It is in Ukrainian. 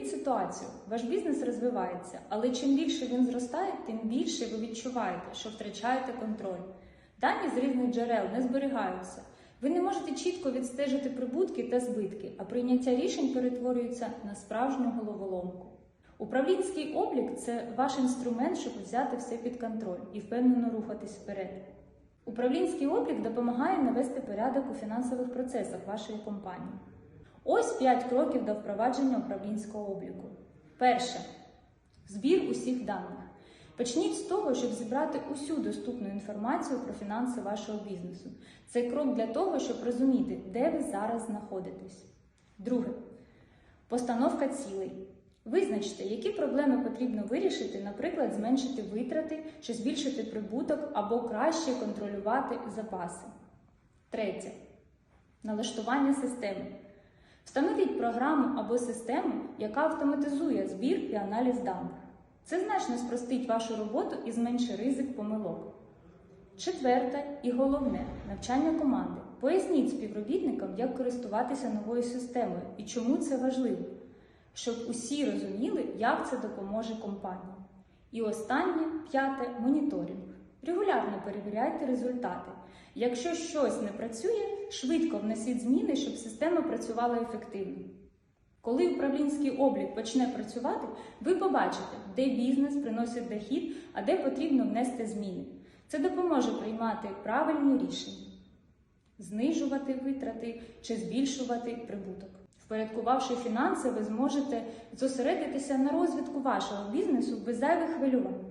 Уявіть ситуацію, ваш бізнес розвивається, але чим більше він зростає, тим більше ви відчуваєте, що втрачаєте контроль. Дані з різних джерел не зберігаються. Ви не можете чітко відстежити прибутки та збитки, а прийняття рішень перетворюється на справжню головоломку. Управлінський облік це ваш інструмент, щоб взяти все під контроль і впевнено рухатись вперед. Управлінський облік допомагає навести порядок у фінансових процесах вашої компанії. Ось 5 кроків до впровадження управлінського обліку. Перше збір усіх даних. Почніть з того, щоб зібрати усю доступну інформацію про фінанси вашого бізнесу. Це крок для того, щоб розуміти, де ви зараз знаходитесь. Друге постановка цілей. Визначте, які проблеми потрібно вирішити, наприклад, зменшити витрати чи збільшити прибуток або краще контролювати запаси. Третє налаштування системи. Встановіть програму або систему, яка автоматизує збір і аналіз даних. Це значно спростить вашу роботу і зменшить ризик помилок. Четверте і головне навчання команди. Поясніть співробітникам, як користуватися новою системою і чому це важливо, щоб усі розуміли, як це допоможе компанії. І останнє п'яте моніторинг. Регулярно перевіряйте результати. Якщо щось не працює, швидко внесіть зміни, щоб система працювала ефективно. Коли управлінський облік почне працювати, ви побачите, де бізнес приносить дохід, а де потрібно внести зміни. Це допоможе приймати правильні рішення, знижувати витрати чи збільшувати прибуток. Впорядкувавши фінанси, ви зможете зосередитися на розвитку вашого бізнесу без зайвих хвилювань.